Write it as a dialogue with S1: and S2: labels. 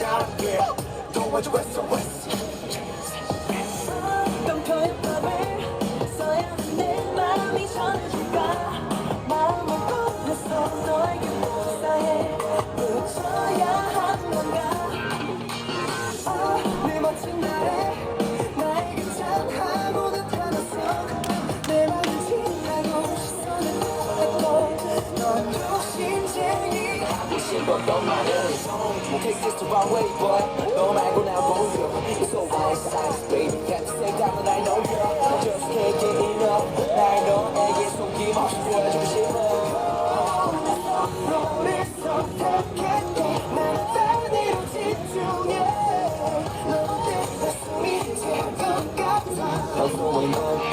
S1: 잘할게 도와줘 했어 넌 말은 Take this the wrong way but 너 말고 나 보여 So my size baby 같은 생각은 I know you Just can't get enough 날 너에게 숨김없이 보여주고 싶어
S2: 너를 선택했고 난 단위로 집중해 너 때문에 숨이 찰것 같아
S1: 넌 소문이 넌